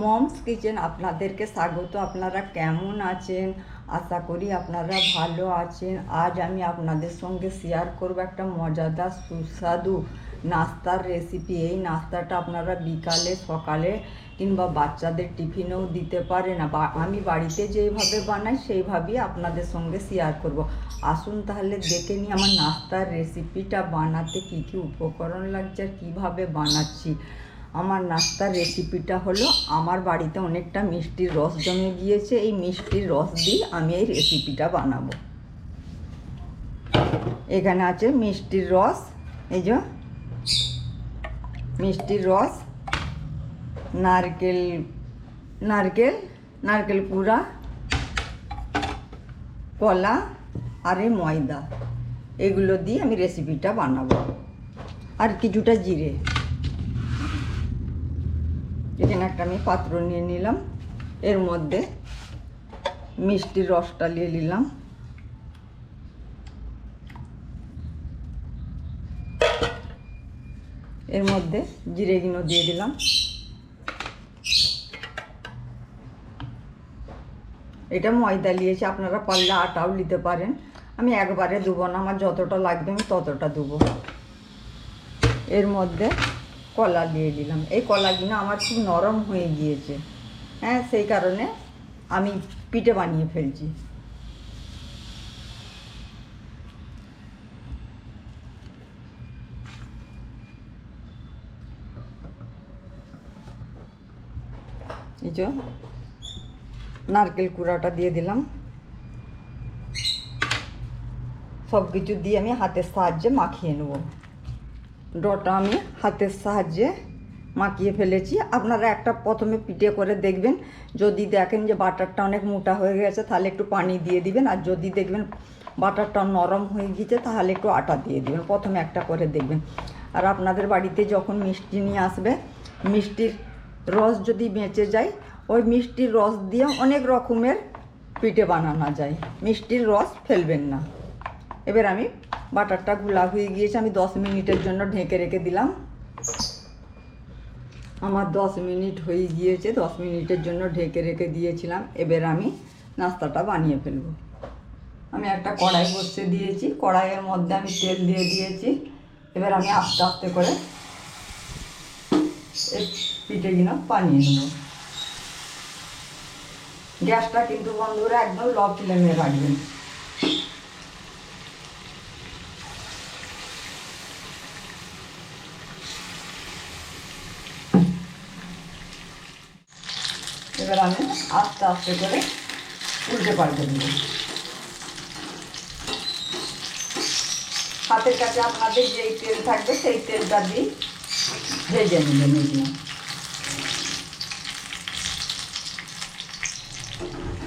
Moms kitchen আপনাদেরকে স্বাগত। আপনারা কেমন আছেন? আশা করি আপনারা ভালো আছেন। আজ আমি আপনাদের সঙ্গে শেয়ার করব একটা মজাদার, সুস্বাদু নাস্তার রেসিপি এই নাস্তাটা আপনারা বিকালে, সকালে কিংবা বাচ্চাদের টিফিনেও দিতে পারেন। বা আমি বাড়িতে যেইভাবে বানাই, সেইভাবেই আপনাদের সঙ্গে শেয়ার করব। আসুন তাহলে দেখে নিই আমার নাস্তার রেসিপিটা বানাতে কী কী উপকরণ লাগছে আর কীভাবে বানাচ্ছি। আমার নাস্তার রেসিপিটা হলো, আমার বাড়িতে অনেকটা মিষ্টির রস জমে গিয়েছে, এই মিষ্টির রস দিয়ে আমি এই রেসিপিটা বানাবো। এখানে আছে মিষ্টির রস, এই যে, মিষ্টির রস, নারকেল নারকেল নারকেল কুড়া, কলা আর এই ময়দা, এগুলো দিয়ে আমি রেসিপিটা বানাবো। আর কিছুটা জিরে। এখানে একটা আমি পাত্র নিয়ে নিলাম। এর মধ্যে মিষ্টির রসটা নিয়ে নিলাম এর মধ্যে জিরে গুঁড়ো দিয়ে দিলাম। এটা ময়দা নিয়েছি আপনারা পারলে আটাও নিতে পারেন। আমি একবারে দেবো না, আমার যতটা লাগবে আমি ততটা দেবো। এর মধ্যে কলা দিয়ে দিলাম। এই কলাগুলো আমার খুব নরম হয়ে গিয়েছে। হ্যাঁ সেই কারণে আমি পিঠে বানিয়ে ফেলছি। এই নারকেল কুড়াটা দিয়ে দিলাম। সব কিছু দিয়ে আমি হাতের সাহায্যে মাখিয়ে নেব। ডটা আমি হাতের সাহায্যে মাখিয়ে ফেলেছি। আপনারা একটা প্রথমে পিঠে করে দেখবেন। যদি দেখেন যে বাটারটা অনেক মোটা হয়ে গেছে, তাহলে একটু পানি দিয়ে দিবেন। আর যদি দেখবেন বাটারটা নরম হয়ে গিয়েছে, তাহলে একটু আটা দিয়ে দিবেন। প্রথমে একটা করে দেখবেন। আর আপনাদের বাড়িতে যখন মিষ্টি নিয়ে আসবে, মিষ্টির রস যদি বেঁচে যায়, ওই মিষ্টির রস দিয়ে অনেক রকমের পিঠে বানানো যায়। মিষ্টির রস ফেলবেন না। এবার আমি বাটারটা গুলা হয়ে গিয়েছে, আমি দশ মিনিটের জন্য ঢেকে রেখে দিলাম। আমার দশ মিনিট হয়ে গিয়েছে, দশ মিনিটের জন্য ঢেকে রেখে দিয়েছিলাম। এবার আমি নাস্তাটা বানিয়ে ফেলব। আমি একটা কড়াই বসিয়ে দিয়েছি, কড়াইয়ের মধ্যে আমি তেল দিয়ে দিয়েছি। এবার আমি আস্তে আস্তে করে এই পিঠেগুলো বানিয়ে নেব। গ্যাসটা কিন্তু বন্ধুরা একদম লো ফ্লেমে রাখবেন। এবার আমি আস্তে আস্তে করে উল্টে পাল্টে দেবো হাতের কাছে আপনাদের যেই তেল থাকবে, সেই তেলটা দিয়ে ভেজে নেবেন এগুলো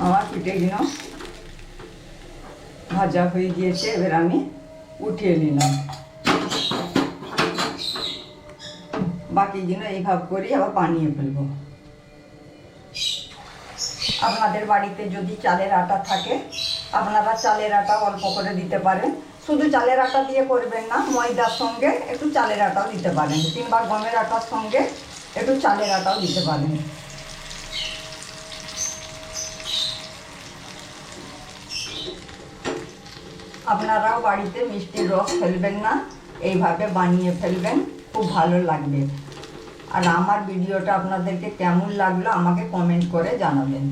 আমার পিঠেগুলো ভাজা হয়ে গিয়েছে, এবার আমি উঠিয়ে নিলাম। বাকিগুলো এইভাবে করেই আবার বানিয়ে ফেলব। আপনাদের বাড়িতে যদি চালের আটা থাকে, আপনারা চালের আটা অল্প করে দিতে পারেন। শুধু চালের আটা দিয়ে করবেন না, ময়দার সঙ্গে একটু চালের আটাও দিতে পারেন। কিংবা গমের আটার সঙ্গে একটু চালের আটাও দিতে পারেন। আপনারাও বাড়িতে মিষ্টির রস ফেলবেন না, এইভাবে বানিয়ে ফেলবেন, খুব ভালো লাগবে। আর আমার ভিডিওটা আপনাদেরকে কেমন লাগল আমাকে কমেন্ট করে জানাবেন।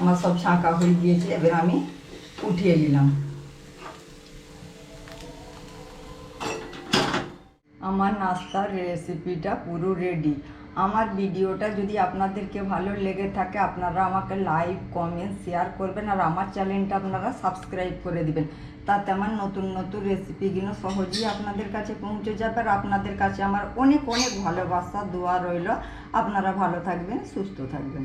আমার সব ছাঁকা হয়ে গিয়েছে এবার আমি উঠিয়ে নিলাম। আমার নাস্তার রেসিপিটা পুরো রেডি আমার ভিডিওটা যদি আপনাদেরকে ভালো লেগে থাকে, আপনারা আমাকে লাইক কমেন্ট শেয়ার করবেন আর আমার চ্যানেলটা আপনারা সাবস্ক্রাইব করে দিবেন। তাতে আমার নতুন নতুন রেসিপিগুলো সহজেই আপনাদের কাছে পৌঁছে যাবে আর আপনাদের কাছে আমার অনেক অনেক ভালোবাসা, দোয়া রইল। আপনারা ভালো থাকবেন, সুস্থ থাকবেন।